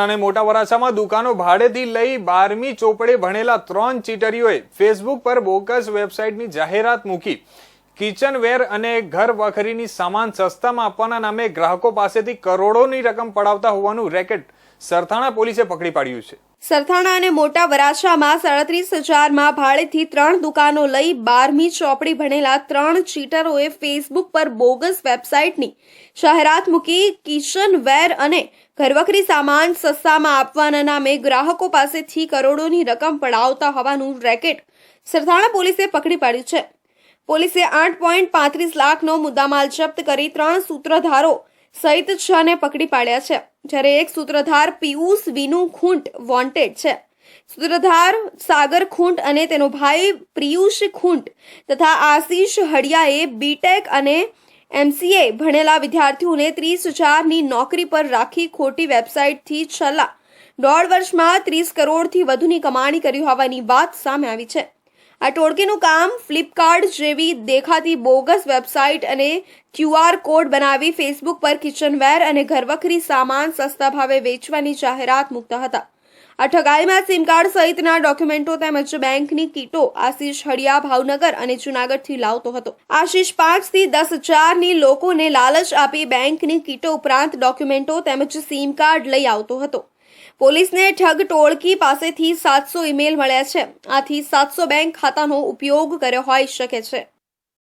અને મોટા વરાછામાં દુકાનો ભાડેથી લઈ બારમી ચોપડે ભણેલા ત્રણ ચીટરીઓએ ફેસબુક પર બોગસ વેબસાઇટની જાહેરાત મૂકી. કિચનવેર અને ઘર વખરીની સામાન સસ્તામાં આપવાના નામે ગ્રાહકો પાસેથી કરોડોની રકમ પડાવતા હોવાનું રેકેટ સરથાણા પોલીસે પકડી પાડ્યું છે. સરથાણા અને મોટા વરાછામાં સાડત્રીસ હજારમાં ભાડેથી ત્રણ દુકાનો લઈ બારમી ચોપડી ભણેલા ત્રણ ચીટરોએ ફેસબુક પર બોગસ વેબસાઇટની જાહેરાત મૂકી કિચન વેર અને ઘરવખરી સામાન સસ્તામાં આપવાના નામે ગ્રાહકો પાસેથી કરોડોની રકમ પડાવતા હોવાનું રેકેટ સરથાણા પોલીસે પકડી પાડ્યું છે. પોલીસે આઠ પોઈન્ટ પાંત્રીસ લાખનો મુદ્દામાલ જપ્ત કરી ત્રણ સૂત્રધારો સહિત છ ને પકડી પાડ્યા છે. જ્યારે એક સૂત્રધાર પિયુષ વિનુ ખૂંટ વોન્ટેડ છે. સૂત્રધાર સાગર ખૂંટ અને તેનો ભાઈ પિયુષ ખૂંટ તથા આશીષ હડિયાએ બીટેક અને એમસીએ ભણેલા વિદ્યાર્થીઓને ત્રીસ હજારની નોકરી પર રાખી ખોટી વેબસાઇટથી છેલ્લા દોઢ વર્ષમાં ત્રીસ કરોડથી વધુની કમાણી કરી હોવાની વાત સામે આવી છે. આ ટોળકીનું કામ ફ્લિપકાર્ટ જેવી દેખાતી બોગસ વેબસાઇટ અને ક્યુઆર કોડ બનાવી ફેસબુક પર કિચનવેર અને ઘરવખરી સામાન સસ્તા ભાવે વેચવાની જાહેરાત મૂકતા હતા. આ ઠગાઈમાં સિમ કાર્ડ સહિતના ડોક્યુમેન્ટો તેમજ બેંકની કીટો આશીષ હળિયા ભાવનગર અને જુનાગઢથી લાવતો હતો. આશીષ પાંચથી દસ હજારની લોકોને લાલચ આપી બેંકની કીટો ઉપરાંત ડોક્યુમેન્ટો તેમજ સિમ કાર્ડ લઈ આવતો હતો. પોલીસને ઠગ ટોળકી પાસેથી સાતસો ઈમેલ મળ્યા છે. આથી સાતસો બેંક ખાતાનો ઉપયોગ કર્યો હોઈ શકે છે.